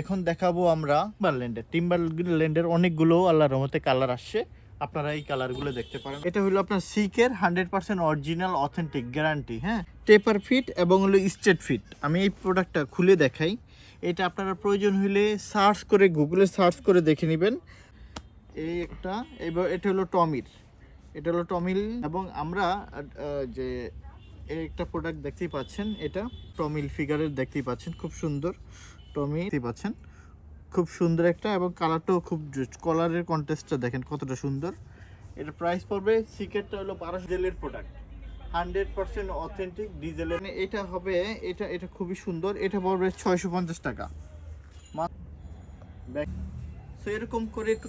এখন দেখাবো আমরা টিম্বারল্যান্ডের টিম্বারল্যান্ডের অনেকগুলো আল্লাহর রহমতে কালার আসছে। আপনারা এই কালারগুলো দেখতে পারেন। এটা হলো আপনার সিকের hundred percent original authentic guarantee হ্যাঁ? টেপার ফিট এবং হলো স্টেট ফিট আমি এই প্রোডাক্টটা খুলে দেখাই। এটা আপনারা প্রয়োজন হলে সার্চ করে গুগলে সার্চ করে দেখে নেবেন। এই একটা, এবার এটা হলো টমির এটা হলো টমিল এবং আমরা যে একটা প্রোডাক্ট দেখতেই পাচ্ছেন, এটা টমিল ফিগারের দেখতেই পাচ্ছেন, খুব সুন্দর। টমি পাচ্ছেন। খুব সুন্দর একটা এবং কালারটাও খুব কলারের কন্টেস্টটা দেখেন কতটা সুন্দর। এটা প্রাইস পড়বে সিকেটটা হলো বারোশো ডিজেলের প্রোডাক্ট হান্ড্রেড পার্সেন্ট অথেন্টিক ডিজেলের এটা হবে, এটা এটা খুবই সুন্দর, এটা পড়বে ছয়শো পঞ্চাশ টাকা। এরকম করে একটু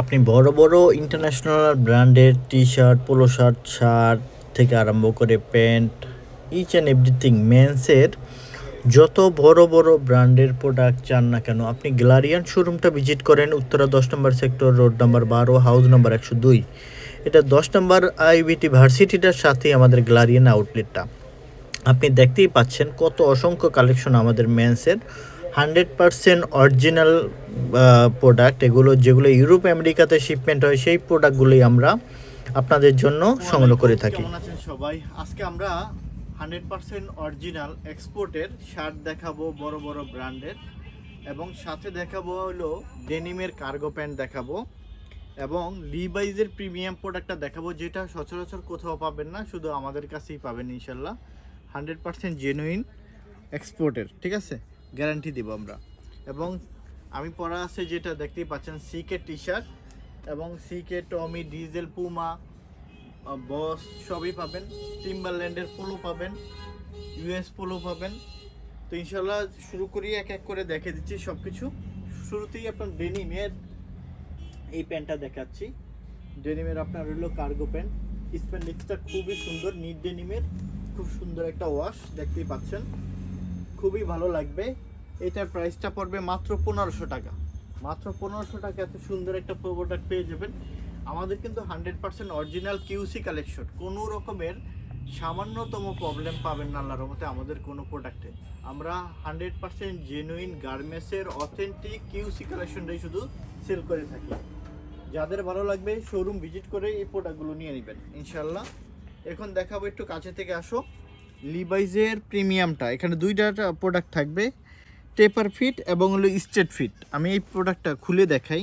আপনি বড় বড় ইন্টারন্যাশনাল ব্র্যান্ডের T shirt polo shirt shirt থেকে আরম্ভ করে প্যান্ট ইচ অ্যান্ড এভরিথিং মেন্সের যত বড় বড় ব্র্যান্ডের প্রোডাক্ট চান না কেন, আপনি গ্লারিয়ান শোরুমটা ভিজিট করেন উত্তরা দশ নম্বর সেক্টর রোড নাম্বার বারো হাউস নাম্বার একশো দুই। এটা দশ নম্বর আইবিটি ভার্সিটিটার সাথেই আমাদের গ্লারিয়ান আউটলেটটা আপনি দেখতেই পাচ্ছেন কত অসংখ্য কালেকশন আমাদের মেন্সের হান্ড্রেড পারসেন্ট অরিজিনাল প্রোডাক্ট এগুলো যেগুলো ইউরোপ আমেরিকাতে শিপমেন্ট হয়, সেই প্রোডাক্টগুলোই আমরা আপনাদের জন্য সংগ্রহ করে থাকি। সবাই? আজকে আমরা হান্ড্রেড পার্সেন্ট অরিজিনাল এক্সপোর্টের শার্ট দেখাবো বড় বড় ব্র্যান্ডের এবং সাথে দেখাবো হলো ডেনিমের কার্গো প্যান্ট দেখাবো এবং লিভাইজের প্রিমিয়াম প্রোডাক্টটা দেখাবো যেটা সচরাচর কোথাও পাবেন না, শুধু আমাদের কাছেই পাবেন ইনশাল্লাহ। হান্ড্রেড পার্সেন্ট জেনুইন এক্সপোর্টের, ঠিক আছে? গ্যারান্টি দিব আমরা। এবং আমি পরা আছে যেটা দেখতেই পাচ্ছেন সিকে টি শার্ট এবং সিকে টমি ডিজেল পুমা বস সবই পাবেন টিম্বারল্যান্ডের পোলো পাবেন ইউএস পোলো পাবেন। তো ইনশাল্লাহ শুরু করি, এক এক করে দেখে দিচ্ছি সব কিছু শুরুতেই আপনার ডেনিমের এই প্যান্টটা দেখাচ্ছি। ডেনিমের আপনার হলো কার্গো প্যান্ট স্প্যান্ডেক্সটা খুবই সুন্দর নিট ডেনিমের খুব সুন্দর একটা ওয়াশ দেখতেই পাচ্ছেন। খুবই ভালো লাগবে। এটার প্রাইসটা পড়বে মাত্র পনেরোশো টাকা। মাত্র পনেরোশো টাকা, এত সুন্দর একটা প্রোডাক্ট পেয়ে যাবেন। আমাদের কিন্তু hundred percent original QC collection কোনো রকমের সামান্যতম প্রবলেম পাবেন না আল্লাহর রহমতে আমাদের কোনো প্রোডাক্টে আমরা হান্ড্রেড পার্সেন্ট জেনুইন গার্মেন্টসের অথেন্টিক কিউসি কালেকশনটাই শুধু সেল করে থাকি। যাদের ভালো লাগবে শোরুম ভিজিট করে এই প্রোডাক্টগুলো নিয়ে নেবেন ইনশাল্লাহ এখন দেখাবো একটু কাছে থেকে আসো। লিভাইজের প্রিমিয়ামটা এখানে দুইটা প্রোডাক্ট থাকবে। টেপার ফিট এবং হলো স্টেট ফিট আমি এই প্রোডাক্টটা খুলে দেখাই।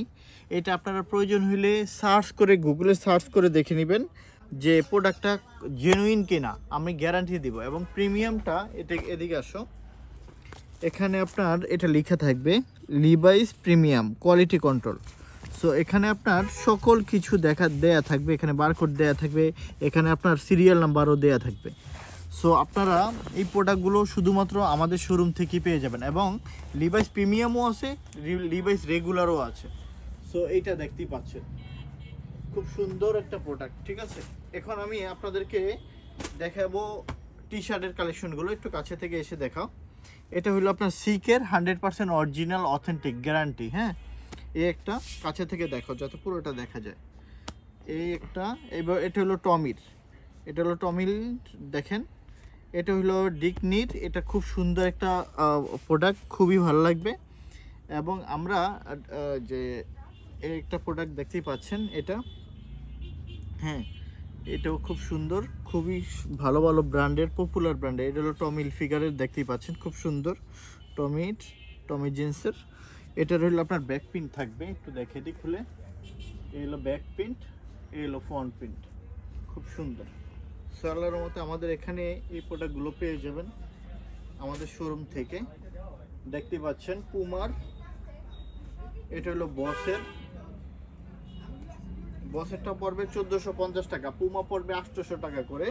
এটা আপনারা প্রয়োজন হলে সার্চ করে গুগলে সার্চ করে দেখে নেবেন যে প্রোডাক্টটা জেনুইন কিনা, আমি গ্যারান্টি দিব। এবং প্রিমিয়ামটা এটা এদিকে আসো। এখানে আপনার এটা লেখা থাকবে Levi's premium quality control so এখানে আপনার সকল কিছু দেখা, দেয়া থাকবে, এখানে বারকোড দেয়া থাকবে, এখানে আপনার সিরিয়াল নাম্বারও দেয়া থাকবে। সো আপনারা এই প্রোডাক্টগুলো শুধুমাত্র আমাদের শোরুম থেকেই পেয়ে যাবেন। এবং লিভাইস প্রিমিয়ামও আছে লিভাইস রেগুলারও আছে। সো এইটা দেখতেই পাচ্ছেন। খুব সুন্দর একটা প্রোডাক্ট ঠিক আছে? এখন আমি আপনাদেরকে দেখাবো টি শার্টের কালেকশনগুলো একটু কাছে থেকে এসে দেখাও। এটা হলো আপনার সিকের hundred percent original authentic guarantee হ্যাঁ? এই একটা কাছে থেকে দেখো যাতে পুরোটা দেখা যায়। এই একটা, এবার এটা হলো টমির। এটা হলো টমিল দেখেন। এটা হলো ডিকনির এটা খুব সুন্দর একটা প্রোডাক্ট খুবই ভালো লাগবে। এবং আমরা যে একটা প্রোডাক্ট দেখতেই পাচ্ছেন এটা। হ্যাঁ এটাও খুব সুন্দর, খুবই ভালো ভালো ব্র্যান্ডের পপুলার ব্র্যান্ডের এটা হলো টমিল ফিগারের দেখতেই পাচ্ছেন, খুব সুন্দর। টমিট টমি জিন্সের এটার হলো আপনার ব্যাক প্রিন্ট থাকবে, একটু দেখে দিই খুলে। এই হলো ব্যাক প্রিন্ট এই হলো ফ্রন্ট প্রিন্ট খুব সুন্দর। সার্লার মতো আমাদের এখানে এই প্রোডাক্টগুলো পেয়ে যাবেন আমাদের শোরুম থেকে। দেখতে পাচ্ছেন পুমার এটা হলো বসের বসেরটা পড়বে চোদ্দোশো পঞ্চাশ টাকা, পুমা পড়বে আটশোশো টাকা করে।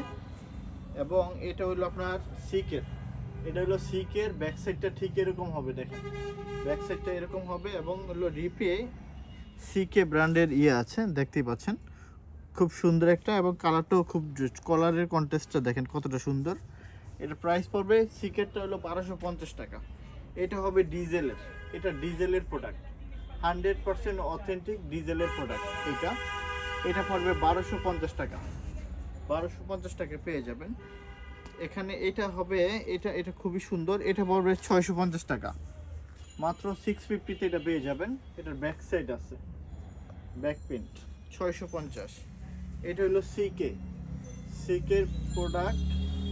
এবং এটা হলো আপনার সিকের, এটা হলো সিকের, ব্যাক সাইডটা ঠিক এরকম হবে, দেখেন। ব্যাক সাইডটা এরকম হবে এবং হলো রিপে সিকে ব্র্যান্ডের ইয়ে আছে, দেখতেই পাচ্ছেন। খুব সুন্দর একটা এবং কালারটাও খুব কলারের কন্টেস্টটা দেখেন কতটা সুন্দর। এটা প্রাইস পড়বে সিকেটটা হলো বারোশো পঞ্চাশ টাকা। এটা হবে ডিজেলের, এটা ডিজেলের প্রোডাক্ট। হান্ড্রেড পারসেন্ট অথেন্টিক ডিজেলের প্রোডাক্ট এটা। এটা পড়বে বারোশো পঞ্চাশ টাকা। বারোশো পঞ্চাশ টাকা পেয়ে যাবেন। এখানে এটা হবে, এটা এটা খুবই সুন্দর। এটা পড়বে ছয়শো পঞ্চাশ টাকা। মাত্র সিক্স ফিফটিতে এটা পেয়ে যাবেন। এটার ব্যাক সাইড আছে। ব্যাক প্রিন্ট ছয়শো পঞ্চাশ। এটা হলো সিকে সিকের প্রোডাক্ট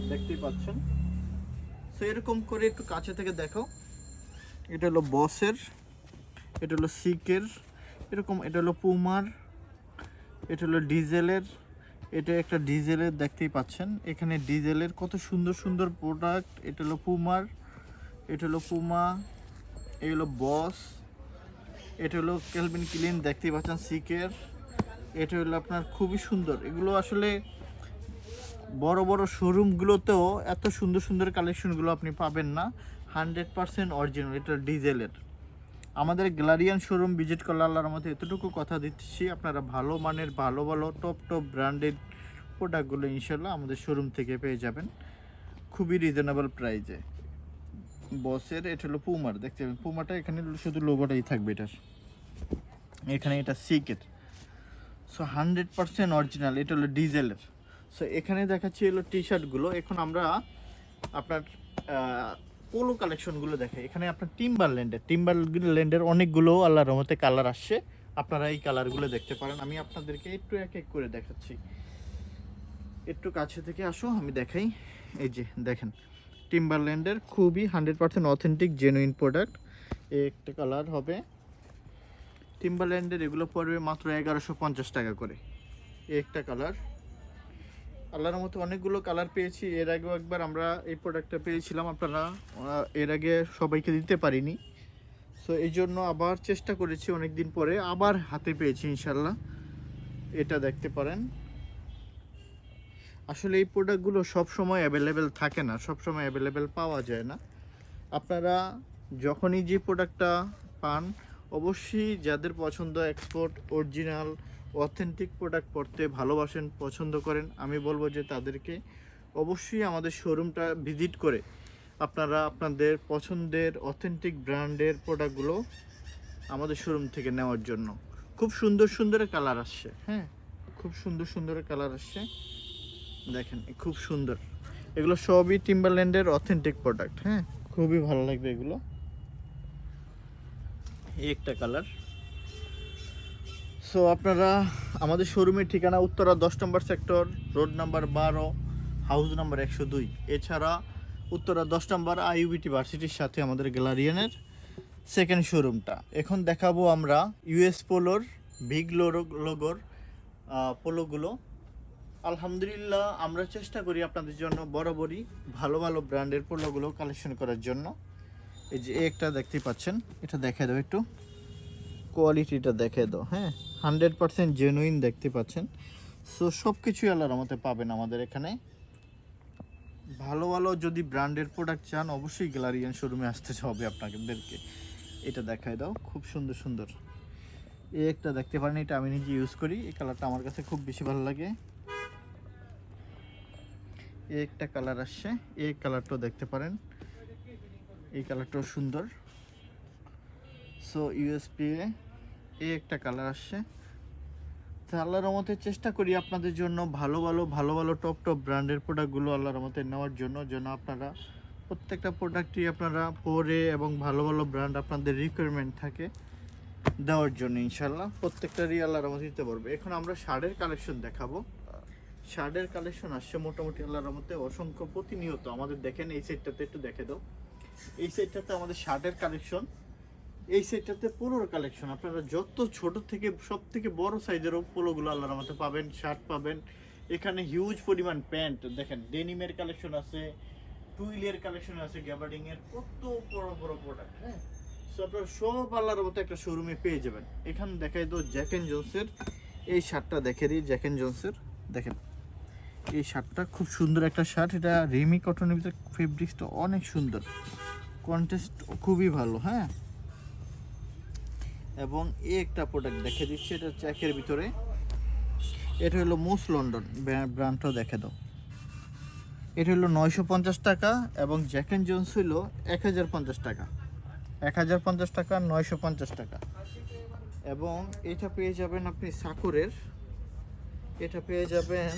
দেখতেই পাচ্ছেন। সো এরকম করে একটু কাছে থেকে দেখো। এটা হলো বসের। এটা হলো সিকের এরকম, এটা হলো পুমার এটা হলো ডিজেলের, এটা একটা ডিজেলের দেখতেই পাচ্ছেন। এখানে ডিজেলের কত সুন্দর সুন্দর প্রোডাক্ট এটা হলো পুমার এটা হলো পুমা এই হলো বস এটা হলো কেলভিন ক্লিন দেখতেই পাচ্ছেন সিকের এটা হলো আপনার খুবই সুন্দর। এগুলো আসলে বড় বড় শোরুমগুলোতেও এত সুন্দর সুন্দর কালেকশনগুলো আপনি পাবেন না। হান্ড্রেড পারসেন্ট অরিজিনাল এটা ডিজেলের। আমাদের গ্যালারিয়ান শোরুম ভিজিট করলে আল্লাহর মধ্যে এতটুকু কথা দিচ্ছি। আপনারা ভালো মানের, ভালো ভালো টপ টপ ব্র্যান্ডেড প্রোডাক্টগুলো ইনশাল্লাহ আমাদের শোরুম থেকে পেয়ে যাবেন। খুবই রিজনেবল প্রাইজে বসের, এটা হলো পুমার দেখতে পাবেন পুমাটা এখানে শুধু লোগোটাই থাকবে এটার। এখানে এটা সিকের সো হান্ড্রেড পার্সেন্ট অরিজিনাল এটা হলো ডিজেলের সো এখানে দেখাচ্ছি হলো টি শার্টগুলো এখন আমরা আপনার পোলো কালেকশনগুলো দেখে। এখানে আপনার টিম্বারল্যান্ডের টিম্বারল্যান্ডের অনেকগুলো আল্লাহর রহমতে কালার আসছে। আপনারা এই কালারগুলো দেখতে পারেন। আমি আপনাদেরকে একটু এক এক করে দেখাচ্ছি। একটু কাছে থেকে আসো, আমি দেখাই। এই যে, দেখেন টিম্বারল্যান্ডের খুবই hundred percent authentic genuine product একটা কালার হবে। টিম্বারল্যান্ডের এগুলো পড়বে মাত্র এগারোশো পঞ্চাশ টাকা করে। একটা কালার আল্লাহর মতো অনেকগুলো কালার পেয়েছি। এর আগেও একবার আমরা এই প্রোডাক্টটা পেয়েছিলাম, আপনারা এর আগে সবাইকে দিতে পারিনি। সো এই জন্য আবার চেষ্টা করেছি অনেক দিন পরে, আবার হাতে পেয়েছি ইনশাল্লাহ এটা দেখতে পারেন। আসলে এই প্রোডাক্টগুলো সব সময় অ্যাভেলেবেল থাকে না সব সময় অ্যাভেলেবেল পাওয়া যায় না। আপনারা যখনই যে প্রোডাক্টটা পান, অবশ্যই যাদের পছন্দ এক্সপোর্ট অরিজিনাল অথেন্টিক প্রোডাক্ট পড়তে ভালোবাসেন, পছন্দ করেন, আমি বলব যে তাদেরকে অবশ্যই আমাদের শোরুমটা ভিজিট করে আপনারা আপনাদের পছন্দের অথেন্টিক ব্র্যান্ডের প্রোডাক্টগুলো আমাদের শোরুম থেকে নেওয়ার জন্য। খুব সুন্দর সুন্দর কালার আসছে হ্যাঁ? খুব সুন্দর সুন্দর কালার আসছে। দেখেন, খুব সুন্দর। এগুলো সবই টিম্বারল্যান্ডের অথেন্টিক প্রোডাক্ট হ্যাঁ? খুবই ভালো লাগবে এগুলো। এই একটা কালার সো আপনারা আমাদের শোরুমের ঠিকানা উত্তরা দশ নম্বর সেক্টর রোড নাম্বার বারো হাউস নাম্বার একশো দুই। এছাড়া উত্তরা দশ নম্বর আইউবিটি ভার্সিটির সাথে আমাদের গ্যালারিয়ানের সেকেন্ড শোরুমটা এখন দেখাবো আমরা ইউএস পোলোর বিগ লোগোর পোলোগুলো আলহামদুলিল্লাহ, আমরা চেষ্টা করি আপনাদের জন্য বরাবরই ভালো ভালো ব্র্যান্ডের পোলোগুলো কালেকশন করার জন্য। এই যে, একটা দেখতে পাচ্ছেন। এটা দেখে দাও একটু। কোয়ালিটিটা দেখে দাও হ্যাঁ। হান্ড্রেড পার্সেন্ট জেনুইন দেখতে পাচ্ছেন। সো সব কিছুই আল্লাহর মতে পাবেন আমাদের এখানে। ভালো ভালো যদি ব্র্যান্ডের প্রোডাক্ট চান, অবশ্যই গ্যালারিয়ান শোরুমে আসতে হবে আপনাদেরকে। এটা দেখায় দাও, খুব সুন্দর সুন্দর। এই একটা দেখতে পারেন, এটা আমি নিজে ইউজ করি। এই কালারটা আমার কাছে খুব বেশি ভালো লাগে। এই একটা কালার আসছে, এই কালারটাও দেখতে পারেন। এই কালারটাও সুন্দর। সো ইউএসপি এই একটা কালার আসছে। তো আল্লাহর চেষ্টা করি আপনাদের জন্য ভালো ভালো ভালো ভালো টপ টপ ব্র্যান্ডের প্রোডাক্টগুলো আল্লাহর রহমতে নেওয়ার জন্য যেন আপনারা প্রত্যেকটা প্রোডাক্টই আপনারা পরে এবং ভালো ভালো ব্র্যান্ড আপনাদের রিকোয়ারমেন্ট থাকে দেওয়ার জন্য ইনশাল্লাহ প্রত্যেকটারই আল্লাহর রহমতে দিতে পারবে। এখন আমরা শার্টের কালেকশন দেখাবো। শার্টের কালেকশন আসছে মোটামুটি আল্লাহর রহমতে অসংখ্য প্রতিনিয়ত। আমাদের দেখেন এই সেটটাতে একটু দেখে দাও। এই সেটটাতে আমাদের শার্টের কালেকশন এই সেটটাতে পোলোর কালেকশন আপনারা যত ছোট থেকে সব থেকে বড় সাইজেরও পোলোগুলো আল্লাহর মতো পাবেন শার্ট পাবেন। এখানে হিউজ পরিমাণ প্যান্ট দেখেন ডেনিমের কালেকশন আছে টুইলের কালেকশন আছে গ্যাবার্ডিং এর কত বড় বড় প্রোডাক্ট হ্যাঁ? সো আপনারা সব আল্লাহর মতো একটা শোরুমে পেয়ে যাবেন। এখানে দেখাই তো জ্যাক এন্ড জোন্সের এই শার্টটা দেখে দিই জ্যাক এন্ড জোন্সের দেখেন, এই শার্টটা খুব সুন্দর একটা শার্ট এটা রিমি কটনের ভিতরে ফেব্রিক্সটা অনেক সুন্দর। কন্টেস্ট খুবই ভালো হ্যাঁ? এবং এই একটা প্রোডাক্ট দেখে দিচ্ছি, এটা চ্যাকের ভিতরে। এটা হলো মোস লন্ডন ব্র্যান্ডটা দেখে দাও। এটা হলো নয়শো পঞ্চাশ টাকা এবং জ্যাক অ্যান্ড জোন্স হলো এক হাজার পঞ্চাশ টাকা। এক হাজার পঞ্চাশ টাকা, নয়শো পঞ্চাশ টাকা। এবং এটা পেয়ে যাবেন আপনি সাকুরের। এটা পেয়ে যাবেন,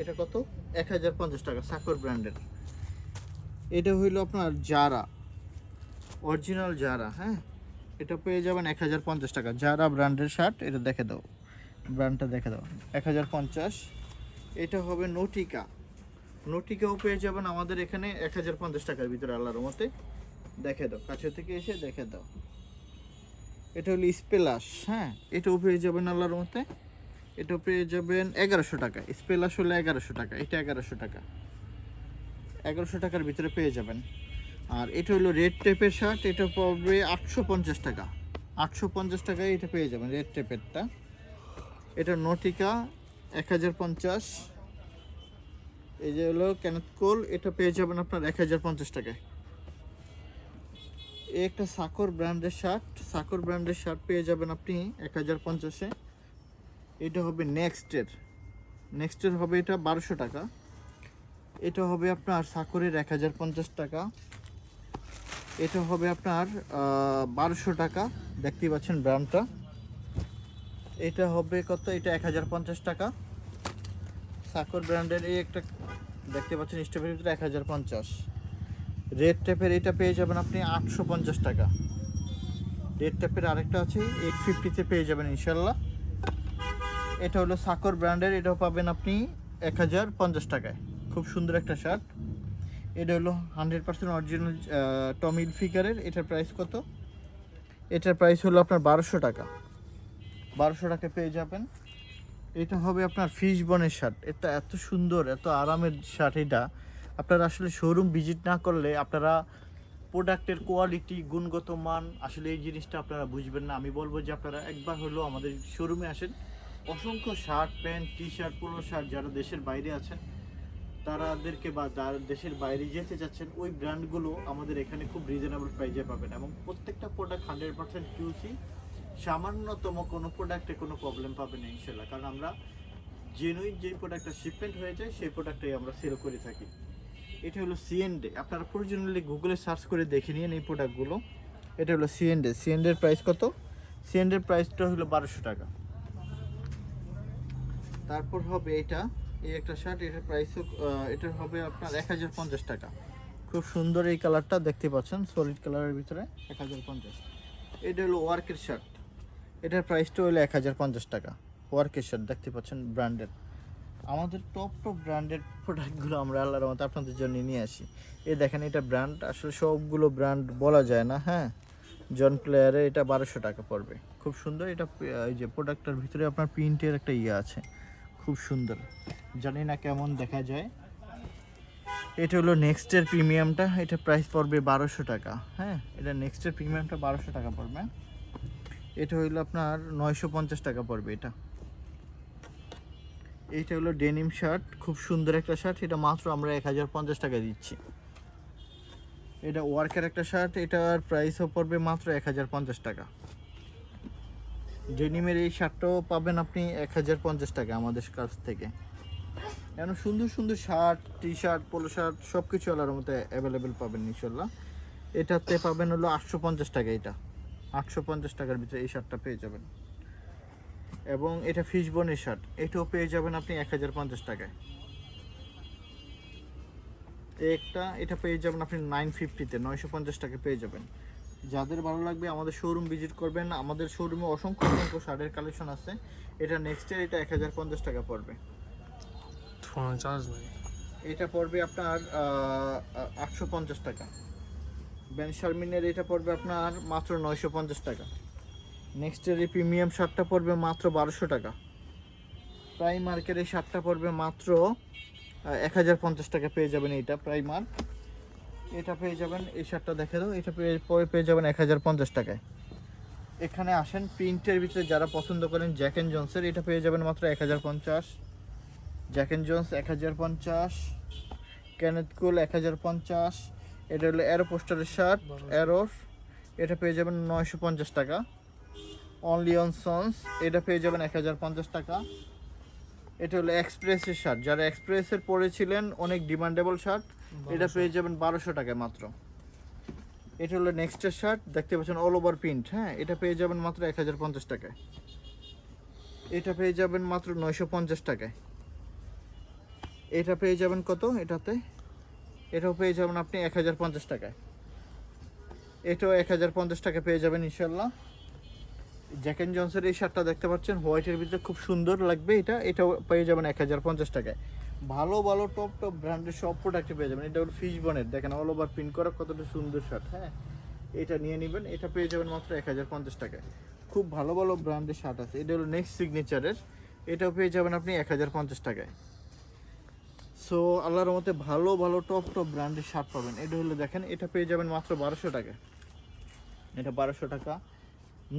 এটা কত? এক হাজার পঞ্চাশ টাকা, সাকুর ব্র্যান্ডের। এটা হইল আপনার জারা, অরিজিনাল জারা হ্যাঁ? এটা পেয়ে যাবেন এক হাজার পঞ্চাশ টাকা। যারা ব্র্যান্ডের শার্ট, এটা দেখে দাও। ব্র্যান্ডটা দেখে দাও। এক হাজার পঞ্চাশ। এটা হবে নোটিকা। নোটিকাও পেয়ে যাবেন আমাদের এখানে এক হাজার পঞ্চাশ টাকার ভিতরে আল্লাহর মতে দেখে দাও। কাছে থেকে এসে দেখে দাও। এটা হলো স্পেলাস হ্যাঁ? এটাও পেয়ে যাবেন আল্লাহর মতে এটাও পেয়ে যাবেন এগারোশো টাকা। স্পেলাস হলো এগারোশো টাকা। এটা এগারোশো টাকা। এগারোশো টাকার ভিতরে পেয়ে যাবেন। আর এটা হলো রেড টেপের শার্ট এটা পড়বে আটশো পঞ্চাশ টাকা। আটশো পঞ্চাশ টাকায় এটা পেয়ে যাবেন রেড টেপেরটা এটা নটিকা এক হাজার পঞ্চাশ। এই যে হলো ক্যানেথ কোল এটা পেয়ে যাবেন আপনার এক হাজার পঞ্চাশ টাকায়। এই একটা সাকর ব্র্যান্ডের শার্ট সাকর ব্র্যান্ডের শার্ট পেয়ে যাবেন আপনি এক হাজার পঞ্চাশে। এটা হবে নেক্সটের নেক্সটের হবে এটা বারোশো টাকা। এটা হবে আপনার সাকরের এক হাজার পঞ্চাশ টাকা। এটা হবে আপনার বারোশো টাকা। দেখতেই পাচ্ছেন ব্র্যান্ডটা এটা হবে কত? এটা এক হাজার পঞ্চাশ টাকা। সাকর ব্র্যান্ডের এই একটা, দেখতে পাচ্ছেন স্টেপের ভিতরে এক হাজার পঞ্চাশ। রেড টেপের এটা পেয়ে যাবেন আপনি আটশো পঞ্চাশ টাকা। রেড টেপের আরেকটা আছে এইট ফিফটিতে পেয়ে যাবেন ইনশাল্লাহ। এটা হলো সাকর ব্র্যান্ডের, এটাও পাবেন আপনি এক হাজার পঞ্চাশ টাকায়। খুব সুন্দর একটা শার্ট। এটা হলো হান্ড্রেড পার্সেন্ট অরিজিনাল টমিল ফিগারের এটার প্রাইস কত? এটার প্রাইস হলো আপনার বারোশো টাকা। বারোশো টাকা পেয়ে যাবেন। এটা হবে আপনার ফিশ বনের শার্ট এটা এত সুন্দর, এত আরামের শার্ট এটা। আপনারা আসলে শোরুম ভিজিট না করলে আপনারা প্রোডাক্টের কোয়ালিটি গুণগত মান, আসলে এই জিনিসটা আপনারা বুঝবেন না। আমি বলব যে আপনারা একবার হলেও আমাদের শোরুমে আসেন। অসংখ্য shirt pant T shirt polo shirt যারা দেশের বাইরে আছেন তারাদেরকে বা দেশের বাইরে যেতে চাচ্ছেন, ওই ব্র্যান্ডগুলো আমাদের এখানে খুব রিজনেবল প্রাইজে পাবেন এবং প্রত্যেকটা প্রোডাক্ট হান্ড্রেড পার্সেন্ট কিউসি সামান্যতম কোনো প্রোডাক্টে কোনো প্রবলেম পাবেন না ইনশাল্লাহ কারণ আমরা জেনুইন যে প্রোডাক্টটা শিপমেন্ট হয়ে যায়, সেই প্রোডাক্টটাই আমরা সেল করে থাকি। এটা হলো সিএনডে আপনারা প্রয়োজনীয় গুগলে সার্চ করে দেখে নিন এই প্রোডাক্টগুলো এটা হলো সিএনডে সিএনডের প্রাইস কত? সিএনডের প্রাইসটা হলো বারোশো টাকা। তারপর হবে এটা। এই একটা শার্ট এটার প্রাইস এটার হবে আপনার এক হাজার পঞ্চাশ টাকা। খুব সুন্দর এই কালারটা দেখতে পাচ্ছেন সলিড কালারের ভিতরে এক হাজার পঞ্চাশ। এটা হলো ওয়ার্কের শার্ট এটার প্রাইসটা হলো এক হাজার পঞ্চাশ টাকা। ওয়ার্কের শার্ট দেখতে পাচ্ছেন ব্র্যান্ডের আমাদের টপ টপ ব্র্যান্ডেড প্রোডাক্টগুলো আমরা আল্লাহর মতো আপনাদের জন্য নিয়ে আসি। এই দেখেন, এটা ব্র্যান্ড আসলে সবগুলো ব্র্যান্ড বলা যায় না হ্যাঁ? জন প্লেয়ারে এটা বারোশো টাকা পড়বে। খুব সুন্দর, এটা এই যে প্রোডাক্টটার ভিতরে আপনার প্রিন্টের একটা ইয়ে আছে। খুব সুন্দর। জানি না কেমন দেখা যায়। এটা হলো নেক্সটের প্রিমিয়ামটা এটা প্রাইস পড়বে বারোশো টাকা। হ্যাঁ এটা নেক্সটের প্রিমিয়ামটা বারোশো টাকা পড়বে। এটা হইল আপনার নয়শো পঞ্চাশ টাকা পড়বে এটা। এইটা হলো ডেনিম শার্ট খুব সুন্দর একটা শার্ট এটা মাত্র আমরা এক হাজার পঞ্চাশ টাকা দিচ্ছি। এটা ওয়ার্কের একটা শার্ট এটার প্রাইসও পড়বে মাত্র এক হাজার পঞ্চাশ টাকা। ডেনিমের এই শার্টটাও পাবেন আপনি এক হাজার পঞ্চাশ টাকা আমাদের কাছ থেকে। এখন সুন্দর সুন্দর shirt T shirt polo shirt সব কিছু আলার মতো অ্যাভেলেবেল পাবেন ইনশাল্লাহ এটাতে পাবেন হলো আটশো পঞ্চাশ টাকা এটা। আটশো পঞ্চাশ টাকার ভিতরে এই শার্টটা পেয়ে যাবেন। এবং এটা ফিশ বোনের শার্ট, এটাও পেয়ে যাবেন আপনি এক হাজার পঞ্চাশ টাকায়। একটা, এটা পেয়ে যাবেন আপনি নাইন ফিফটিতে নয়শো পঞ্চাশ টাকা পেয়ে যাবেন। যাদের ভালো লাগবে আমাদের শোরুম ভিজিট করবেন। আমাদের শোরুমে অসংখ্য অসংখ্য শার্টের কালেকশন আছে। এটা নেক্সট ইয়ার এটা এক হাজার পঞ্চাশ টাকা পড়বে। এটা পড়বে আপনার আটশো পঞ্চাশ টাকা। ব্যান শারমিনের এটা পড়বে আপনার মাত্র নয়শো পঞ্চাশ টাকা। নেক্সটের এই প্রিমিয়াম শার্টটা পড়বে মাত্র বারোশো টাকা। প্রাইমার্কের এই শার্টটা পড়বে মাত্র এক হাজার পঞ্চাশ টাকা পেয়ে যাবেন এইটা প্রাইমার এটা পেয়ে যাবেন এই শার্টটা দেখে দাও এটা পেয়ে পরে পেয়ে যাবেন এক হাজার পঞ্চাশ টাকায়। এখানে আসেন প্রিন্টের ভিতরে যারা পছন্দ করেন জ্যাক অ্যান্ড জনসের এটা পেয়ে যাবেন মাত্র এক হাজার পঞ্চাশ। জ্যাক অ্যান্ড জোন্স এক হাজার পঞ্চাশ ক্যানেথ কুল এক হাজার পঞ্চাশ এটা হলো অ্যারো পোস্টারের শার্ট অ্যারোর এটা পেয়ে যাবেন নয়শো পঞ্চাশ টাকা। অনলি অন সন্স এটা পেয়ে যাবেন এক হাজার পঞ্চাশ টাকা। এটা হলো এক্সপ্রেসের শার্ট যারা এক্সপ্রেসের পরেছিলেন অনেক ডিমান্ডেবল শার্ট এটা পেয়ে যাবেন বারোশো টাকায় মাত্র। এটা হলো নেক্সটের শার্ট দেখতে পাচ্ছেন অল ওভার প্রিন্ট হ্যাঁ? এটা পেয়ে যাবেন মাত্র এক হাজার পঞ্চাশ টাকায়। এটা পেয়ে যাবেন মাত্র নয়শো পঞ্চাশ টাকায়। এটা পেয়ে যাবেন কত এটাতে? এটাও পেয়ে যাবেন আপনি এক হাজার পঞ্চাশ টাকায়। এটাও এক হাজার পঞ্চাশ টাকা পেয়ে যাবেন ইনশাল্লাহ জ্যাক অ্যান্ড জনসের এই শার্টটা দেখতে পাচ্ছেন, হোয়াইটের ভিতরে খুব সুন্দর লাগবে এটা, এটাও পেয়ে যাবেন এক হাজার পঞ্চাশ টাকায়। ভালো ভালো টপ টপ ব্র্যান্ডের সব প্রোডাক্টে পেয়ে যাবেন। এটা হলো ফিশ বনের দেখেন অল ওভার প্রিন্ট করা, কতটা সুন্দর শার্ট হ্যাঁ? এটা নিয়ে নেবেন, এটা পেয়ে যাবেন মাত্র এক হাজার পঞ্চাশ টাকায়। খুব ভালো ভালো ব্র্যান্ডের শার্ট আছে। এটা হলো নেক্সট সিগনেচারের এটাও পেয়ে যাবেন আপনি এক হাজার পঞ্চাশ টাকায়। সো আল্লাহর মতে ভালো ভালো টপ টপ ব্র্যান্ডের শার্ট পাবেন। এটা হলো দেখেন, এটা পেয়ে যাবেন মাত্র বারোশো টাকা এটা বারোশো টাকা।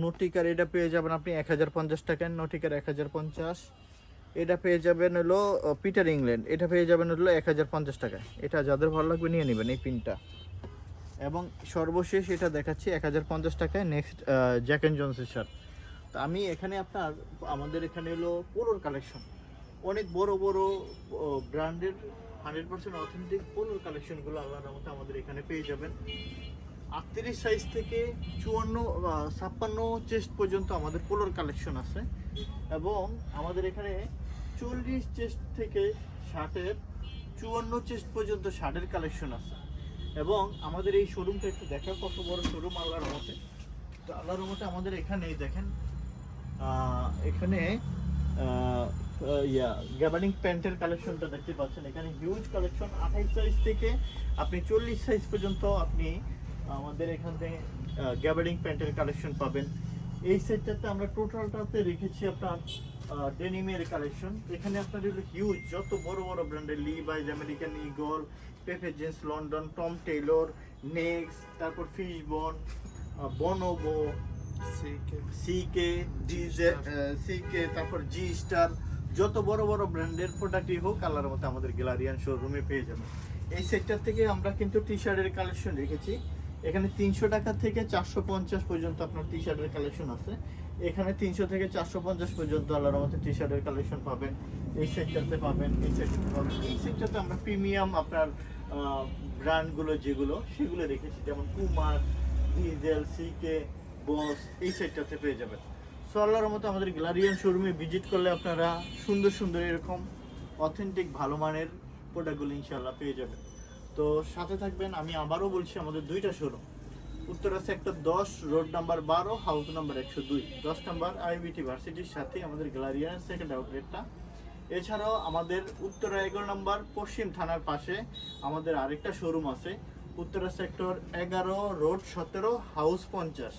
নটিকার এটা পেয়ে যাবেন আপনি এক হাজার পঞ্চাশ টাকায় নটিকার এক হাজার পঞ্চাশ। এটা পেয়ে যাবেন হলো পিটার ইংল্যান্ড এটা পেয়ে যাবেন হলো এক হাজার পঞ্চাশ টাকায় এটা যাদের ভালো লাগবে নিয়ে নেবেন এই পিনটা এবং সর্বশেষ এটা দেখাচ্ছি, এক হাজার পঞ্চাশ টাকায় নেক্সট জ্যাক অ্যান্ড জনসের শার্ট তো আমি এখানে আপনার, আমাদের এখানে হলো পোলোর কালেকশন অনেক বড় বড় ব্র্যান্ডের হান্ড্রেড পার্সেন্ট অথেন্টিক পোলোর কালেকশনগুলো আল্লাহর রহমতে আমাদের এখানে পেয়ে যাবেন। আটত্রিশ সাইজ থেকে চুয়ান্ন ছাপ্পান্ন চেস্ট পর্যন্ত আমাদের পোলোর কালেকশন আছে। এবং আমাদের এখানে চল্লিশ চেস্ট থেকে ষাটের, চুয়ান্ন চেস্ট পর্যন্ত ষাটের কালেকশন আছে। এবং আমাদের এই শোরুমটা একটু দেখা কত বড় শোরুম আল্লাহর রহমতে। তো আল্লাহর রহমতে আমাদের এখানে দেখেন এখানে ইয়া গ্যাবার্ডিং প্যান্টের কালেকশনটা দেখতে পাচ্ছেন। এখানে হিউজ কালেকশন আঠাইশ সাইজ থেকে আপনি চল্লিশ সাইজ পর্যন্ত আপনি আমাদের এখান থেকে গ্যাবারিং প্যান্টের কালেকশন পাবেন। এই সেটটাতে আমরা টোটালটাতে রেখেছি আপনার ডেনিমের কালেকশন এখানে আপনার হিউজ যত বড় বড় ব্র্যান্ডের Levi's American Eagle Pepe Jeans London Tom Tailor Next তারপর ফিশবন বনোবো সিকে ডিজে সিকে তারপর জি স্টার যত বড় বড় ব্র্যান্ডের প্রোডাক্টই হোক আল্লাহর মতো আমাদের গ্যালারিয়ান শোরুমে পেয়ে যাবেন। এই সেক্টর থেকে আমরা কিন্তু টি শার্টের কালেকশন রেখেছি। এখানে তিনশো টাকা থেকে চারশো পঞ্চাশ পর্যন্ত আপনার টি শার্টের কালেকশন আছে। এখানে তিনশো থেকে চারশো পঞ্চাশ পর্যন্ত আল্লাহর মতো টি শার্টের কালেকশন পাবেন। এই সেক্টরতে পাবেন, এই সেক্টরতে পাবেন। এই সেক্টরতে আমরা প্রিমিয়াম আপনার ব্র্যান্ডগুলো যেগুলো, সেগুলো রেখেছি যেমন কুমার ডিজেল সিকে বস এই সেক্টরতে পেয়ে যাবেন। সো আল্লাহর মতো আমাদের গ্যালারিয়ান শোরুমে ভিজিট করলে আপনারা সুন্দর সুন্দর এরকম অথেন্টিক ভালো মানের প্রোডাক্টগুলো ইনশাল্লাহ পেয়ে যাবেন। তো সাথে থাকবেন, আমি আবারও বলছি আমাদের দুইটা শোরুম উত্তরা সেক্টর দশ রোড নাম্বার বারো হাউস নাম্বার একশো দুই। দশ নাম্বার আইবিটি ভার্সিটির সাথে আমাদের গ্যালারিয়ানের সেকেন্ড আউটলেটটা এছাড়াও আমাদের উত্তরা এগারো নাম্বার পশ্চিম থানার পাশে আমাদের আরেকটা শোরুম আছে। উত্তরা সেক্টর এগারো রোড সতেরো হাউস পঞ্চাশ।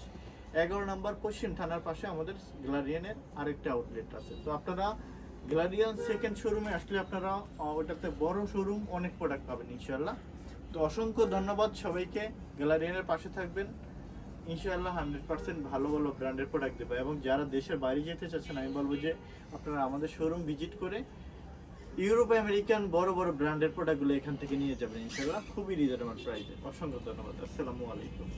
এগারো নাম্বার পশ্চিম থানার পাশে আমাদের গ্যালারিয়ানের আরেকটা আউটলেট আছে। তো আপনারা গ্যালারিয়ান সেকেন্ড শোরুমে আসলে আপনারা ওটাতে বড় শোরুম অনেক প্রোডাক্ট পাবেন ইনশাল্লাহ তো অসংখ্য ধন্যবাদ সবাইকে। গ্যালারিয়ানের পাশে থাকবেন। ইনশাআল্লাহ হান্ড্রেড পার্সেন্ট ভালো ভালো ব্র্যান্ডের প্রোডাক্ট দেবো। এবং যারা দেশের বাইরে যেতে চাচ্ছেন, আমি বলব যে আপনারা আমাদের শোরুম ভিজিট করে ইউরোপ আমেরিকান বড় বড় ব্র্যান্ডের প্রোডাক্টগুলো এখান থেকে নিয়ে যাবেন, ইনশাআল্লাহ। খুবই রিজনেবল প্রাইসে অসংখ্য ধন্যবাদ। আসসালামু আলাইকুম।